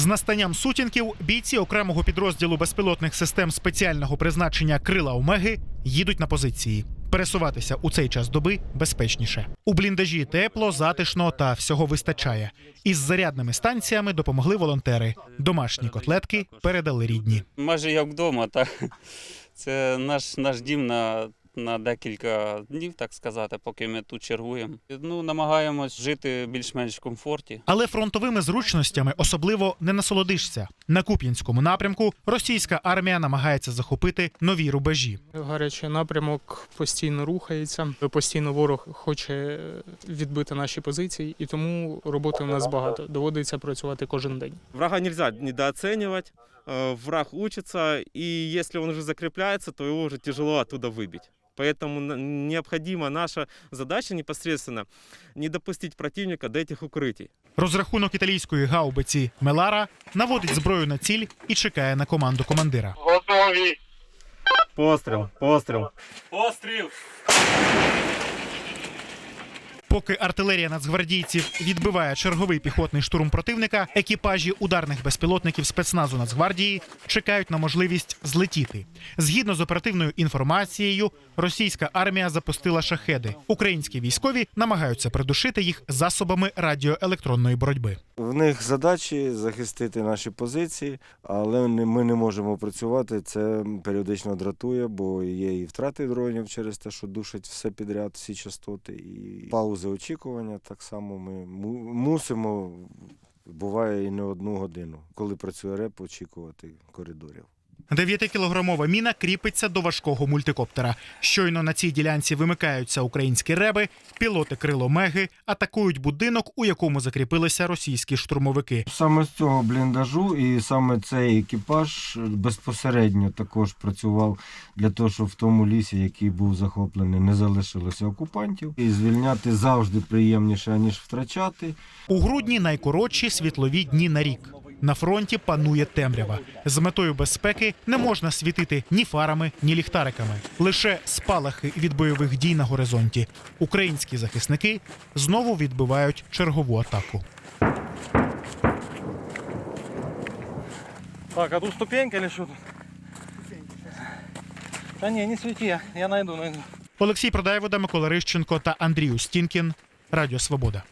З настанням сутінків бійці окремого підрозділу безпілотних систем спеціального призначення Крила Омеги їдуть на позиції. Пересуватися у цей час доби безпечніше. У бліндажі тепло, затишно та всього вистачає. Із зарядними станціями допомогли волонтери. Домашні котлетки передали рідні. Майже як вдома, так. Це наш, наш дім на, на декілька днів, так сказати, поки ми тут чергуємо. Ну, намагаємось жити більш-менш в комфорті. Але фронтовими зручностями особливо не насолодишся. На Куп'янському напрямку російська армія намагається захопити нові рубежі. Гарячий напрямок постійно рухається. Постійно ворог хоче відбити наші позиції, і тому роботи у нас багато. Доводиться працювати кожен день. Врага нельзя недооценивать. Э, Враг учится, и если он уже закрепляется, то его уже тяжело оттуда выбить. Поэтому на- необходима наша задача непосредственно не допустить противника до этих укрытий. Розрахунок італійської гаубиці Мелара наводить зброю на ціль і чекає на команду командира. Пострел, пострел. Поки артилерія нацгвардійців відбиває черговий піхотний штурм противника, екіпажі ударних безпілотників спецназу Нацгвардії чекають на можливість злетіти. Згідно з оперативною інформацією, російська армія запустила шахеди. Українські військові намагаються придушити їх засобами радіоелектронної боротьби. В них задачі захистити наші позиції, але ми не можемо працювати. Це періодично дратує, бо є і втрати дронів через те, що душать все підряд, всі частоти, і паузи очікування. Так само ми му- мусимо, буває і не одну годину, коли працює реп, очікувати коридорів. Дев'ятикілограмова міна кріпиться до важкого мультикоптера. Щойно на цій ділянці вимикаються українські реби, пілоти крило Меги атакують будинок, у якому закріпилися російські штурмовики. Саме з цього бліндажу, і саме цей екіпаж безпосередньо також працював для того, щоб в тому лісі, який був захоплений, не залишилося окупантів. І звільняти завжди приємніше, ніж втрачати. У грудні найкоротші світлові дні на рік. На фронті панує темрява. З метою безпеки не можна світити ні фарами, ні ліхтариками. Лише спалахи від бойових дій на горизонті. Українські захисники знову відбивають чергову атаку. Так, а тут ступенька или что тут? Да не, не свети, я, я найду, найду. Олексій Продаєвода, Микола Рищенко та Андрій Устінкін. Радіо Свобода.